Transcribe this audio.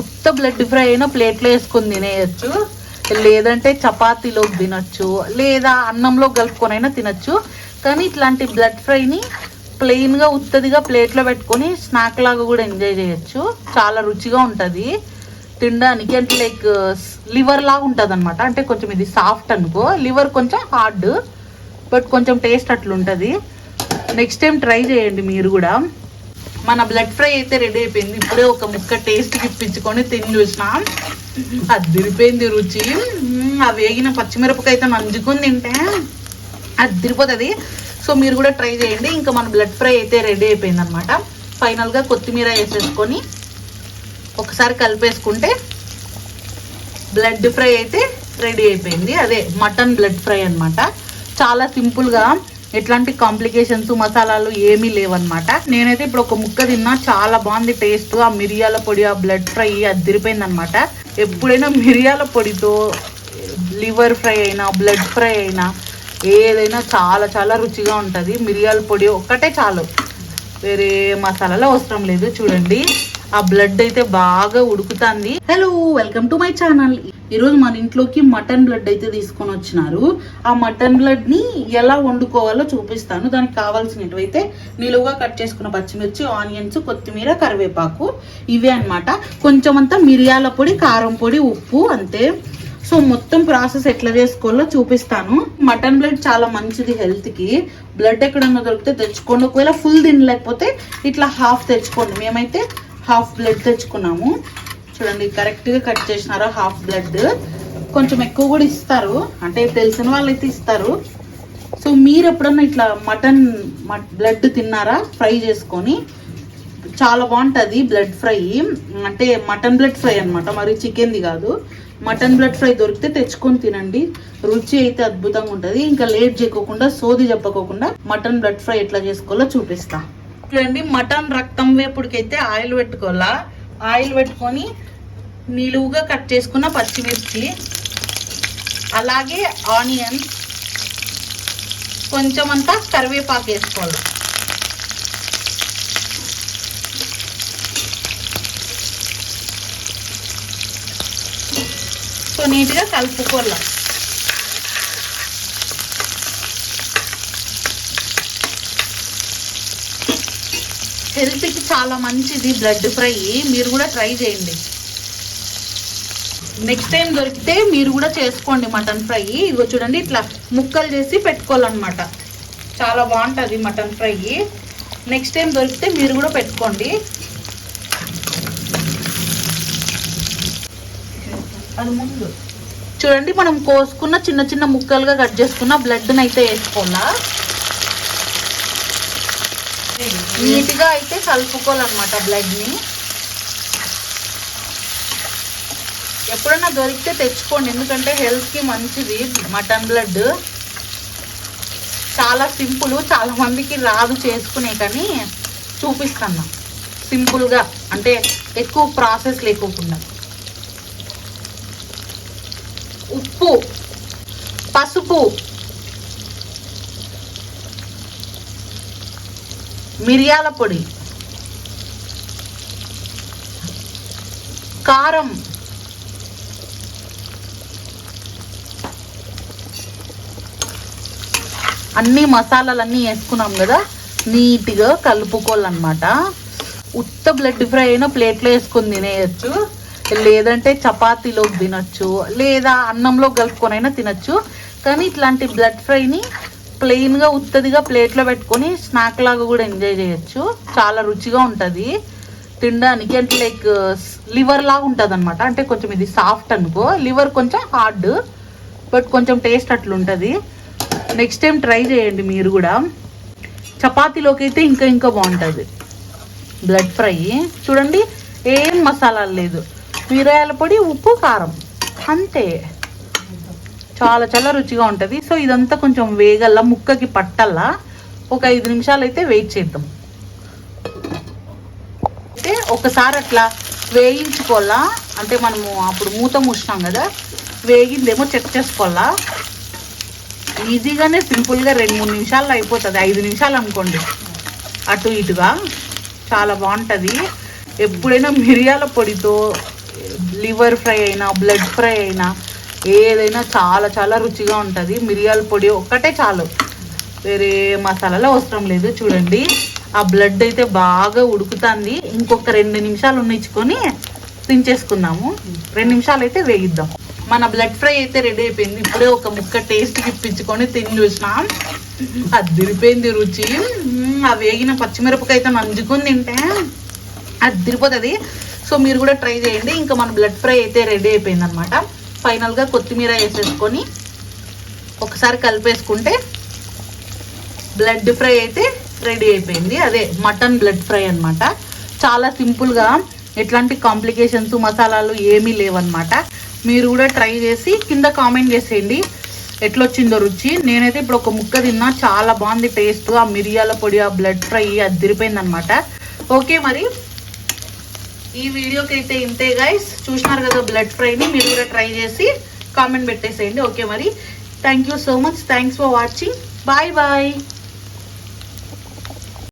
ఉత్త blood fry అయినా ప్లేట్లో వేసుకొని తినేయచ్చు. లేదంటే చపాతీలో తినచ్చు. లేదా అన్నంలో కలుపుకొని అయినా తినచ్చు. కానీ ఇట్లాంటి బ్లడ్ ఫ్రైని ప్లెయిన్గా ఉత్తదిగా ప్లేట్లో పెట్టుకొని స్నాక్ లాగా కూడా ఎంజాయ్ చేయొచ్చు. చాలా రుచిగా ఉంటుంది. తినడానికి అంటే లైక్ లివర్ లాగా ఉంటుంది అనమాట అంటే కొంచెం ఇది సాఫ్ట్ అనుకో. లివర్ కొంచెం హార్డ్ బట్ కొంచెం టేస్ట్ అట్లుంటుంది. నెక్స్ట్ టైం ట్రై చేయండి మీరు కూడా. మన బ్లడ్ ఫ్రై అయితే రెడీ అయిపోయింది. ఇప్పుడే ఒక ముక్క టేస్ట్ ఇప్పించుకొని తిని చూసినాం. అది రుచి. ఆ వేగిన పచ్చిమిరపకాయ అయితే నంజుకొని తింటే. అది తిరిపోతుంది సో మీరు కూడా ట్రై చేయండి. ఇంకా మన బ్లడ్ ఫ్రై అయితే రెడీ అయిపోయింది అనమాట ఫైనల్గా కొత్తిమీర వేసేసుకొని ఒకసారి కలిపేసుకుంటే బ్లడ్ ఫ్రై అయితే రెడీ అయిపోయింది. అదే మటన్ బ్లడ్ ఫ్రై అన్నమాట. చాలా సింపుల్గా ఎట్లాంటి కాంప్లికేషన్స్ మసాలాలు ఏమీ లేవన్నమాట. నేనైతే ఇప్పుడు ఒక ముక్క తిన్నా చాలా బాగుంది టేస్ట్ ఆ మిరియాల పొడి ఆ బ్లడ్ ఫ్రై అదిరిపోయింది అనమాట ఎప్పుడైనా మిరియాల పొడితో లివర్ ఫ్రై అయినా బ్లడ్ ఫ్రై అయినా ఏదైనా చాలా చాలా రుచిగా ఉంటుంది. మిరియాల పొడి ఒక్కటే చాలు. వేరే మసాలాలు అవసరం లేదు చూడండి. ఆ బ్లడ్ అయితే బాగా ఉడుకుతుంది. Hello welcome to my channel ఈరోజు మన ఇంట్లోకి మటన్ బ్లడ్ అయితే తీసుకొని వచ్చినారు. ఆ మటన్ బ్లడ్ని ఎలా వండుకోవాలో చూపిస్తాను. దానికి కావాల్సినవి అయితే నిలువుగా కట్ చేసుకున్న పచ్చిమిర్చి ఆనియన్స్ కొత్తిమీర కరివేపాకు ఇవే అనమాట కొంచెం అంతా మిరియాల పొడి కారం పొడి ఉప్పు అంతే. సో మొత్తం ప్రాసెస్ ఎట్లా చేసుకోవాలో చూపిస్తాను. మటన్ బ్లడ్ చాలా మంచిది హెల్త్కి బ్లడ్ ఎక్కడన్నా దొరికితే తెచ్చుకోండి. ఒకవేళ ఫుల్ తినలేకపోతే ఇట్లా హాఫ్ తెచ్చుకోండి. మేమైతే హాఫ్ బ్లడ్ తెచ్చుకున్నాము. చూడండి కరెక్ట్గా కట్ చేసినారు హాఫ్ బ్లడ్ కొంచెం ఎక్కువ కూడా ఇస్తారు. అంటే తెలిసిన వాళ్ళైతే ఇస్తారు. సో మీరు ఎప్పుడన్నా ఇట్లా మటన్ బ్లడ్ తిన్నారా? ఫ్రై చేసుకొని. చాలా బాగుంటుంది బ్లడ్ ఫ్రై అంటే మటన్ బ్లడ్ ఫ్రై అన్నమాట. మరి చికెన్ది కాదు. మటన్ బ్లడ్ ఫ్రై దొరికితే తెచ్చుకొని తినండి. రుచి అయితే అద్భుతంగా ఉంటుంది. ఇంకా లేట్ చేయకోకుండా సోది చెప్పకోకుండా మటన్ బ్లడ్ ఫ్రై ఎట్లా చేసుకోవాలో చూపిస్తా. చూడండి మటన్ రక్తం వేపుడికైతే ఆయిల్ పెట్టుకోవాలా? ఆయిల్ పెట్టుకొని నిలువుగా కట్ చేసుకున్న పచ్చిమిర్చి అలాగే ఆనియన్ కొంచెం అంతా కరివేపాకు వేసుకోవాలి. సో నీట్గా కలుపుకోవాలి. హెల్త్కి చాలా మంచిది బ్లడ్ ఫ్రై. మీరు కూడా ట్రై చేయండి. నెక్స్ట్ టైం దొరికితే మీరు కూడా చేసుకోండి మటన్ ఫ్రై. ఇగో చూడండి ఇట్లా ముక్కలు చేసి పెట్టుకోవాలన్నమాట. చాలా బాగుంటుంది మటన్ ఫ్రై. నెక్స్ట్ టైం దొరికితే మీరు కూడా పెట్టుకోండి. అది ముందు. చూడండి మనం కోసుకున్న చిన్న చిన్న ముక్కలుగా కట్ చేసుకున్న బ్లడ్ని అయితే వేసుకోవాలా? నీట్గా అయితే కలుపుకోవాలన్నమాట బ్లడ్ని ఎప్పుడన్నా దొరికితే తెచ్చుకోండి. ఎందుకంటే హెల్త్కి మంచిది. మటన్ బ్లడ్ చాలా సింపుల్ చాలా మందికి రాదు చేసుకునే కానీ చూపిస్తాను సింపుల్గా అంటే ఎక్కువ ప్రాసెస్ లేకోకుండా. ఉప్పు పసుపు మిరియాల పొడి కారం అన్ని మసాలాలన్నీ వేసుకున్నాం కదా నీట్గా కలుపుకోవాలన్నమాట. ఉత్త బ్లడ్ ఫ్రై అయినా ప్లేట్లో వేసుకొని తినేయచ్చు. లేదంటే చపాతీలో తినొచ్చు లేదా అన్నంలో కలుపుకొని అయినా తినచ్చు. కానీ ఇట్లాంటి బ్లడ్ ఫ్రైని ప్లెయిన్గా ఉత్తదిగా ప్లేట్లో పెట్టుకొని స్నాక్ లాగా కూడా ఎంజాయ్ చేయొచ్చు. చాలా రుచిగా ఉంటుంది. తినడానికి అంటే లైక్ లివర్ లాగా ఉంటుంది అనమాట అంటే కొంచెం ఇది సాఫ్ట్ అనుకో. లివర్ కొంచెం హార్డ్ బట్ కొంచెం టేస్ట్ అట్లుంటుంది. నెక్స్ట్ టైం ట్రై చేయండి మీరు కూడా. చపాతీలోకి అయితే ఇంకా ఇంకా బాగుంటుంది. బ్లడ్ ఫ్రై చూడండి ఏం మసాలాలు లేదు. మిరియాల పొడి ఉప్పు కారం. అంతే. చాలా చాలా రుచిగా ఉంటుంది. సో ఇదంతా కొంచెం వేగల్ల ముక్కకి పట్టల్లా ఒక ఐదు నిమిషాలు అయితే వెయిట్ చేద్దాం. అయితే ఒకసారి అట్లా వేయించుకోవాలా? అంటే మనము అప్పుడు మూత మూసినాం కదా వేగిందేమో చెక్ చేసుకోవాలా? ఈజీగానే సింపుల్గా రెండు మూడు నిమిషాల్లో అయిపోతుంది. ఐదు నిమిషాలు అనుకోండి. అటు ఇటుగా. చాలా బాగుంటుంది. ఎప్పుడైనా మిరియాల పొడితో లివర్ ఫ్రై అయినా బ్లడ్ ఫ్రై అయినా ఏదైనా చాలా చాలా రుచిగా ఉంటుంది. మిరియాల పొడి ఒక్కటే చాలు. వేరే మసాలాలు అవసరం లేదు. చూడండి. ఆ బ్లడ్ అయితే బాగా ఉడుకుతుంది. ఇంకొక రెండు నిమిషాలు ఉన్నించుకొని దించేసుకుందాము. రెండు నిమిషాలు అయితే వేయిద్దాం మన బ్లడ్ ఫ్రై అయితే రెడీ అయిపోయింది. ఇప్పుడే ఒక ముక్క టేస్ట్ ఇప్పించుకొని తిని చూసినాం. అదిరిపోయింది రుచి. ఆ వేగిన పచ్చిమిరపకాయతో నంజుకొని తింటే అదిరిపోతుంది సో మీరు కూడా ట్రై చేయండి. ఇంకా మన బ్లడ్ ఫ్రై అయితే రెడీ అయిపోయింది అనమాట ఫైనల్గా కొత్తిమీర వేసేసుకొని ఒకసారి కలిపేసుకుంటే బ్లడ్ ఫ్రై అయితే రెడీ అయిపోయింది. అదే మటన్ బ్లడ్ ఫ్రై అన్నమాట చాలా సింపుల్గా ఎట్లాంటి కాంప్లికేషన్స్ మసాలాలు ఏమీ లేవన్నమాట మీరు కూడా ట్రై చేసి కింద కామెంట్ చేసేయండి. ఎట్లొచ్చిందో రుచి. నేనైతే ఇప్పుడు ఒక ముక్క తిన్నా చాలా బాగుంది టేస్ట్. ఆ మిరియాల పొడి ఆ బ్లడ్ ఫ్రై అదిరిపోయింది అనమాట ఓకే మరి. ఈ వీడియోకి అయితే ఇంతే గైస్ చూసినారు కదా బ్లడ్ ఫ్రైని మీరు కూడా ట్రై చేసి కామెంట్ పెట్టేసేయండి. ఓకే మరి. Thank you so much thanks for watching bye bye